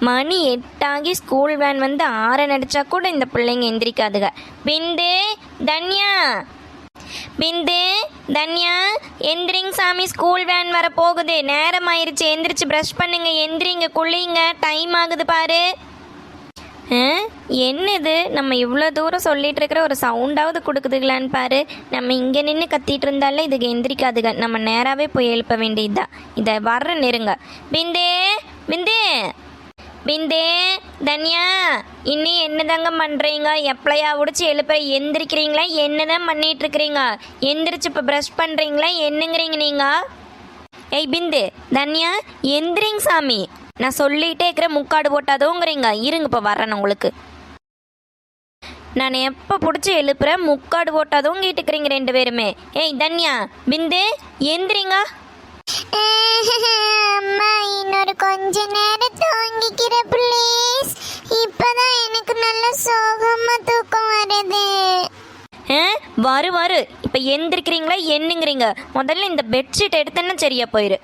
மணி எட்டாகி school van வந்து ஆறன் நடிச்சா கூட இந்த பிள்ளைங்க எந்திரிக்காதுக. பிந்து தன்யா. பிந்து தன்யா எந்திரிங் சாமி ஸ்கூல் வேன் வர போகுது. நேரம் ஆயிருச்சு எந்திரிச்சு ப்ரஷ் பண்ணுங்க. எந்திரிங்க குளிங்க. டைம் ஆகுது பாரு. ஆ? என்னது? நம்ம இவ்வளோ தூரம் சொல்லிட்டு இருக்கிற ஒரு சவுண்டாவது கொடுக்குதுங்களான்னு பாரு. நம்ம இங்கே நின்று கத்திட்டு இருந்தாலே இதுக்கு எந்திரிக்காதுங்க நம்ம நேராகவே போய் எழுப்ப வேண்டியதுதான். இதை வர்ற நெருங்க. பிந்தே பிந்தே. பிந்தே தன்யா இன்னும் என்னதாங்க பண்ணுறீங்க எப்பளையா உடிச்சு எழுப்புற எந்திரிக்கிறீங்களா? என்னதான் பண்ணிட்டு இருக்கிறீங்க எந்திரிச்சு இப்போ ப்ரஷ் பண்ணுறீங்களா என்னங்கிறீங்க நீங்கள் ஏய் பிந்து தன்யா எந்திரிங்க சாமி. நான் சொல்லிட்டே இருக்கிற முக்காடு போட்டாதோங்கிறீங்க இருங்க இப்போ வரேன் உங்களுக்கு. நான் எப்போ பிடிச்சி எழுப்புறேன்? முக்காடு போட்டாதோங்கிட்டு கேட்டுக்கிறீங்க ரெண்டு பேருமே. ஏய் தன்யா பிந்து எந்திரிங்க. அம்மா இன்னொரு கொஞ்ச நேரம் தூங்கிக்கிற ப்ளீஸ் இப்பதான் எனக்கு நல்ல சோகமா தூக்கம் வருது. வரு வரு. இப்போ எந்திரிக்கிறீங்களா என்னங்கிறீங்க. முதல்ல இந்த பெட்ஷீட் எடுத்தேன்னா சரியா போயிரு.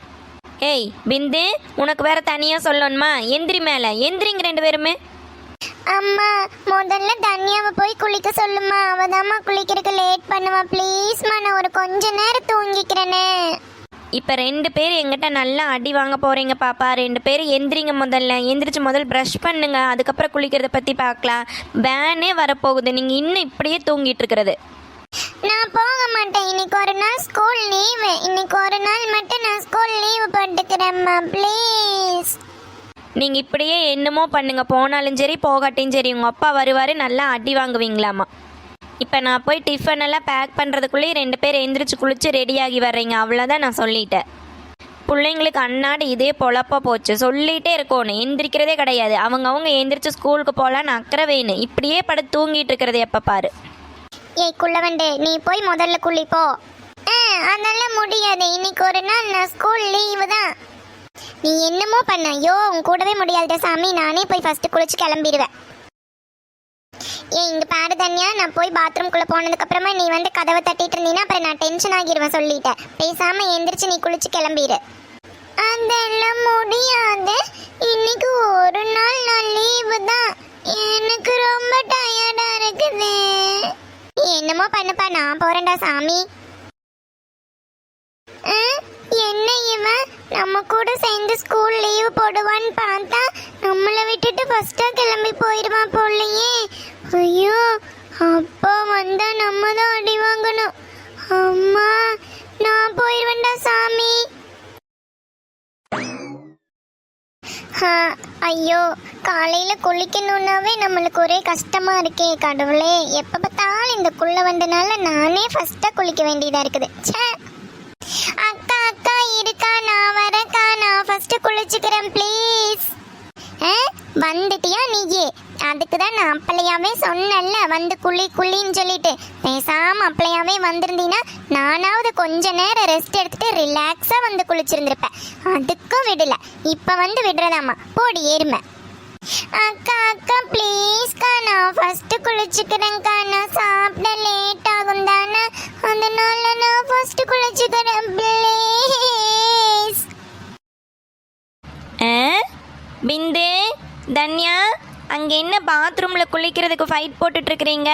ஏய் பிந்து உனக்கு வேற தனியாக சொல்லணுமா? எந்திரி மேலே. எந்திரிங்க ரெண்டு பேருமே. அம்மா முதல்ல தன்யாவை போய் குளிக்க சொல்லுமா. அவதாம்மா குளிக்கிறதுக்கு லேட் பண்ணுவா. ப்ளீஸ்மா நான் ஒரு கொஞ்ச நேரம் தூங்கிக்கிறேனே. இப்போ ரெண்டு பேர் எங்கிட்ட நல்லா அடி வாங்க போகிறீங்க பாப்பா. ரெண்டு பேர் எந்திரிங்க முதல்ல. எந்திரிச்சு முதல் ப்ரஷ் பண்ணுங்க. அதுக்கப்புறம் குளிக்கிறத பற்றி பார்க்கலாம் வேனே வரப்போகுது. நீங்கள் இன்னும் இப்படியே தூங்கிட்டு இருக்கிறது. நான் போக மாட்டேன். இன்னைக்கு ஒரு நாள் ஸ்கூல் லீவு இன்னைக்கு ஒரு நாள் மட்டும் நான் ஸ்கூல் லீவு போட்டுக்கிறேம்மா ப்ளீஸ் நீங்கள் இப்படியே என்னமோ பண்ணுங்க. போனாலும் சரி போகாட்டியும் சரி. உங்கள் அப்பா வருவார். நல்லா அடி வாங்குவீங்களாமா இப்போ நான் போய் டிஃபன் எல்லாம் பேக் பண்ணுறதுக்குள்ளேயே ரெண்டு பேர் எழுந்திரிச்சு குளிச்சு ரெடியாகி வர்றீங்க. அவ்வளோதான் நான் சொல்லிட்டேன். பிள்ளைங்களுக்கு அன்னாடு இதே பொழப்பாக போச்சு. சொல்லிகிட்டே இருக்கணும் எந்திரிக்கிறதே கிடையாது. அவங்க அவங்க எந்திரிச்சு ஸ்கூலுக்கு போகலான்னு அக்கறை வேணும் இப்படியே படம் தூங்கிட்டு இருக்கிறது எப்போ பாரு. ஏய் குள்ளவண்டு நீ போய் முதல்ல குளிப்போ. ஆ, அதெல்லாம் முடியாது. இன்னைக்கு ஒரு நாள் நான் ஸ்கூல் லீவு தான். நீ என்னமோ பண்ண. ஐயோ உன் கூடவே முடியாதுடா சாமி. நானே போய் ஃபஸ்ட்டு குளிச்சு கிளம்பிடுவேன். இங்க பாரு தன்யா நான் போய் பாத்ரூம்குள்ள போனதுக்கு அப்புறமா நீ வந்து கதவை தட்டிட்டு இருந்தீன்னா அப்புறம் நான் டென்ஷன் ஆகிடுவேன் சொல்லிட்டேன். பேசாம எந்திரிச்சு நீ குளிச்சு கிளம்பிடு அதெல்லாம் முடியாது. இன்னைக்கு ஒரு நாள் நான் லீவு தான். எனக்கு ரொம்ப டயர்டா இருக்குது. என்னமோ பண்ணுப்பா நான் போறேன்டா சாமி. என்ன இவன் நம்ம கூட சேர்ந்து ஸ்கூல் லீவு போடுவான்னு பார்த்தா நம்மளை விட்டுட்டு ஃபஸ்ட்டாக கிளம்பி போயிடுவான் போலையே. ஐயோ அப்பா வந்தா நம்ம தான் அடி வாங்கணும். அம்மா நான் போயிருவேன்டா சாமி. ஐயோ காலையில குளிக்கணும்னாவே நம்மளுக்கு ஒரே கஷ்டமா இருக்கே கடவுளே. எப்ப பார்த்தாலும் இந்த குள்ள வந்தனால நானே ஃபர்ஸ்டா குளிக்க வேண்டியதா இருக்குது. ச்சே. அக்கா அக்கா இருக்கா? நான் வரக்கா நான் ஃபர்ஸ்ட் குளிச்சுக்கிறேன் ப்ளீஸ் வந்துட்டியா நீயே? அதுக்கு தான் நான் அப்பளையாவே சொன்னேன்ல வந்து குழி குழின்னு சொல்லிட்டு. பேசாம அப்பளையாவே வந்திருந்தீன்னா நானாவது கொஞ்ச நேரம் ரெஸ்ட் எடுத்துட்டு ரிலாக்ஸா வந்து குளிச்சிருந்திருப்பேன். அதுக்கும் விடல. இப்ப வந்து விடுறதாமா போடி ஏறுமை. அக்கா அக்கா ப்ளீஸ்க்கா நான் ஃபர்ஸ்ட் குளிச்சுக்கிறேன்க்கா நான் சாப்பிட லேட் ஆகும் தானே. அதனால நான் ஃபர்ஸ்ட் குளிச்சுக்கிறேன் ப்ளீஸ் ஆ? பிந்து தன்யா அங்கே என்ன பாத்ரூமில் குளிக்கிறதுக்கு ஃபைட் போட்டுட்ருக்கிறீங்க?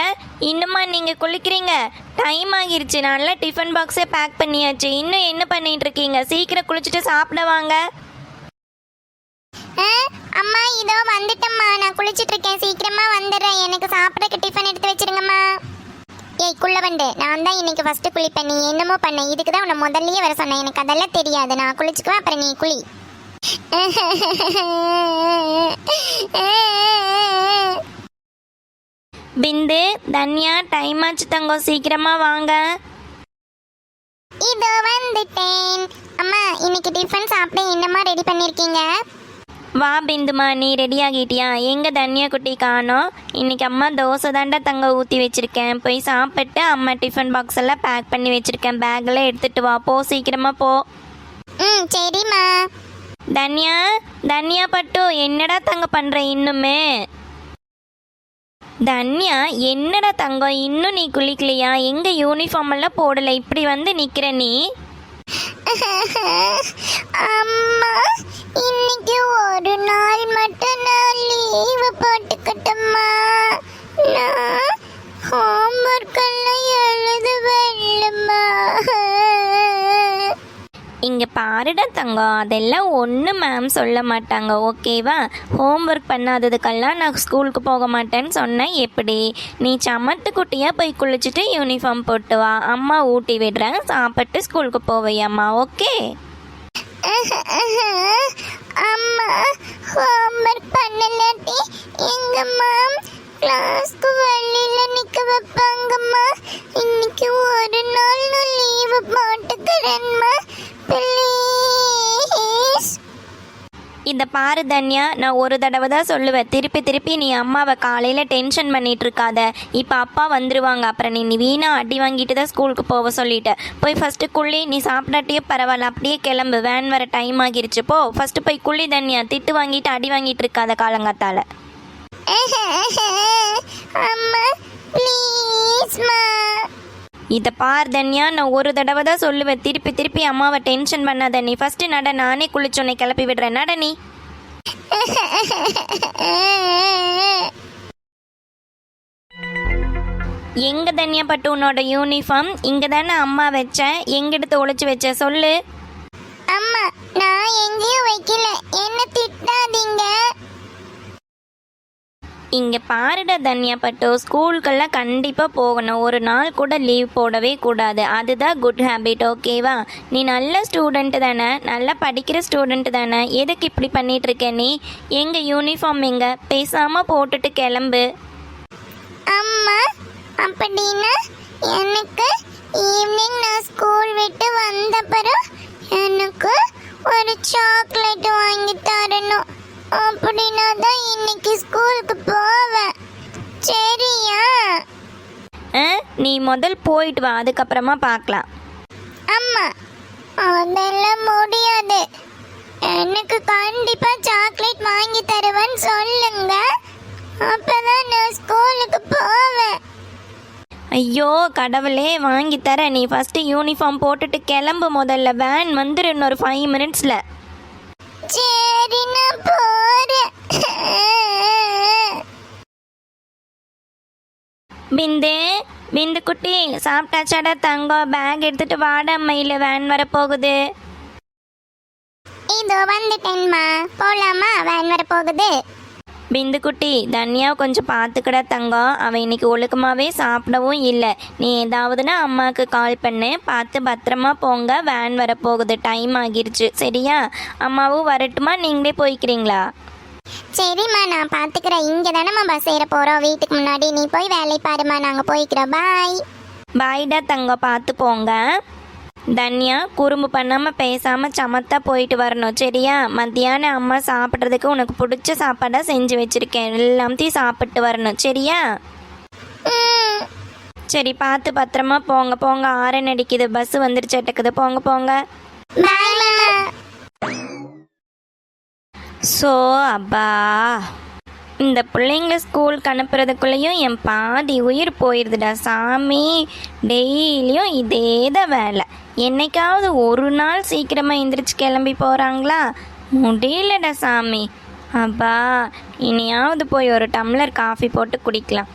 இன்னுமா நீங்கள் குளிக்கிறீங்க? டைம் ஆகிருச்சு. நல்லா டிஃபன் பாக்ஸே பேக் பண்ணியாச்சு. இன்னும் என்ன பண்ணிட்டு இருக்கீங்க சீக்கிரம் குளிச்சுட்டு சாப்பிட வாங்க. அம்மா இதோ வந்துட்டம்மா. நான் குளிச்சுட்டு இருக்கேன் சீக்கிரமா வந்துடுறேன். எனக்கு சாப்பிட்றதுக்கு டிஃபன் எடுத்து வச்சிருங்கம்மா. ஏய் குள்ளவண்டு நான் தான் இன்னைக்கு ஃபர்ஸ்ட் குளிப்பேன். நீ என்னமோ பண்ண. இதுக்கு தான் உன்னை முதல்லயே வர சொன்னேன். எனக்கு அதெல்லாம் தெரியாது. நான் குளிச்சுக்குவேன். அப்புறம் நீ குளி. பிந்து தன்யா டைம் ஆச்சு தங்கம் சீக்கிரமாக வாங்க. இதோ வந்துட்டேன். அம்மா இன்னைக்கு டிஃபன் சாப்பிட என்னம்மா ரெடி பண்ணிருக்கீங்க? வா பிந்துமா நீ ரெடி ஆகிட்டியா? எங்க தன்யா குட்டி காணோம் இன்னைக்கு அம்மா தோசை தாண்டா தங்க ஊற்றி வச்சிருக்கேன். போய் சாப்பிட்டு அம்மா டிஃபன் பாக்ஸ் எல்லாம் பேக் பண்ணி வச்சிருக்கேன். பேக்கெல்லாம் எடுத்துட்டு வா. போ சீக்கிரமா போ. ம் சரிம்மா. தன்யா தன்யா பட்டு என்னடா தங்க பண்ற இன்னுமே? தன்யா என்னடா தங்கம் இன்னும் நீ குளிக்கலையா? எங்க யூனிஃபார்ம் எல்லாம் போடல இப்படி வந்து நிக்கிற நீ? அம்மா இன்னைக்கு ஒரு நாள் மட்டும் நான் இங்கே பாருடா தங்கம். அதெல்லாம் ஒன்று மேம் சொல்ல மாட்டாங்க. ஓகேவா ஹோம்ஒர்க் பண்ணாததுக்கெல்லாம் நான் ஸ்கூலுக்கு போக மாட்டேன்னு சொன்னேன் எப்படி? நீ சமத்து குட்டியாக போய் குளிச்சுட்டு யூனிஃபார்ம் போட்டு வா. அம்மா ஊட்டி விடுறேன். சாப்பிட்டு ஸ்கூலுக்கு போவையம்மா ஓகே அம்மா. ஹோம்ஒர்க் பண்ணலாட்டி எங்கள் மேம் கிளாஸ்க்கு இந்த பாரு தன்யா நான் ஒரு தடவை தான் சொல்லுவேன். திருப்பி திருப்பி நீ அம்மாவை காலையில் டென்ஷன் பண்ணிட்டு இருக்காத இப்போ அப்பா வந்துருவாங்க. அப்புறம் நீ நீ வீணாக அடி வாங்கிட்டு தான் ஸ்கூலுக்கு போக சொல்லிட்ட. போய் ஃபஸ்ட்டு குள்ளி நீ சாப்பிடாட்டியே பரவாயில்ல. அப்படியே கிளம்பு. வேன் வர டைம் ஆகிருச்சு. போ. ஃபஸ்ட்டு போய் குள்ளி தன்யா திட்டு வாங்கிட்டு அடி வாங்கிட்டு இருக்காத காலங்காத்தால அம்மா இதை பார் தன்யா நான் ஒரு தடவை தான் சொல்லுவேன். திருப்பி திருப்பி அம்மாவை டென்ஷன் பண்ணாத நீ. ஃபர்ஸ்ட் நட நானே குளிச்சோன்னே கிளப்பி விடுறேன். நட நீ. எங்க தன்யா பட்டு உன்னோட யூனிஃபார்ம் இங்க தானே அம்மா வச்சேன் எங்க எடுத்து ஒளிச்சு வச்ச? சொல்லு. அம்மா நான் எங்கேயும் வைக்கல. என்ன திட்டாதீங்க? இங்கே பாருடா தன்யாப்பட்டோ பட்டு ஸ்கூலுக்கெல்லாம் கண்டிப்பாக போகணும். ஒரு நாள் கூட லீவ் போடவே கூடாது. அதுதான் குட் ஹேபிட் ஓகேவா நீ நல்ல ஸ்டூடெண்ட் தானே? நல்லா படிக்கிற ஸ்டூடெண்ட் தானே? எதுக்கு இப்படி பண்ணிகிட்ருக்க நீ? எங்கள் யூனிஃபார்ம் எங்கே? பேசாமல் போட்டுட்டு கிளம்பு. அம்மா அப்படின்னா எனக்கு ஈவினிங் நான் ஸ்கூல் விட்டு வந்த பிறகு எனக்கு ஒரு சாக்லேட் வாங்கி தரணும். அப்படின்னா தான் இன்னைக்கு ஸ்கூலுக்கு போவேன். சரியா? நீ முதல் போயிட்டு வா அதுக்கப்புறமா பார்க்கலாம். அம்மா அதெல்லாம் முடியாது. எனக்கு கண்டிப்பா சாக்லேட் வாங்கி தருவேன்னு சொல்லுங்க. அப்பதான் நான் ஸ்கூலுக்கு போவேன். ஐயோ கடவுளே வாங்கி தரேன் நீ ஃபஸ்ட்டு யூனிஃபார்ம் போட்டுட்டு கிளம்பு முதல்ல. வேன் வந்துரு இன்னொரு ஃபைவ் மினிட்ஸில் சரி நான் போறேன் பிந்து பிந்து குட்டி சாப்பிட்டாச்சாடா தங்கம் பேக் எடுத்துட்டு வாடா மயில வேன் வர போகுது இதோ வந்துட்டேன்மா. போலாமா? வேன் வர போகுது பிந்து குட்டி தன்யாவை கொஞ்சம் பார்த்துக்கடா தங்கம் அவன் இன்னைக்கு ஒழுக்கமாகவே சாப்பிடவும் இல்லை. நீ ஏதாவதுன்னா அம்மாவுக்கு கால் பண்ணு. பார்த்து பத்திரமா போங்க. வேன் வர போகுது டைம் ஆகிருச்சு. சரியா? அம்மாவும் வரட்டுமா? நீங்களே போய்க்கிறீங்களா? சரிம்மா நான் பாத்துக்கிறேன். இங்க தானம்மா பஸ் ஏற போறோம். வீட்டுக்கு முன்னாடி நீ போய் வேலை பாருமா நாங்க போய்க்கிறோம். பாய் பாய்டா தங்கம் பார்த்து போங்க. தன்யா குறும்பு பண்ணாமல் பேசாமல் சமத்தா போயிட்டு வரணும். சரியா? மத்தியானம் அம்மா சாப்பிட்றதுக்கு உனக்கு பிடிச்ச சாப்பாடாக செஞ்சு வச்சுருக்கேன். எல்லாத்தையும் சாப்பிட்டு வரணும். சரியா? சரி பார்த்து பத்திரமா போங்க. போங்க. ஆரன் அடிக்குது. பஸ் வந்துருச்சு அட்டக்குது போங்க போங்க. ஸோ அப்பா. இந்த பிள்ளைங்கள ஸ்கூலுக்கு அனுப்புறதுக்குள்ளேயும் என் பாதி உயிர் போயிடுதுடா சாமி. டெய்லியும் இதே தான் வேலை. என்னைக்காவது ஒரு நாள் சீக்கிரமாக எந்திரிச்சு கிளம்பி போகிறாங்களா முடியலடா சாமி. அப்பா இனியாவது போய் ஒரு டம்ளர் காஃபி போட்டு குடிக்கலாம்.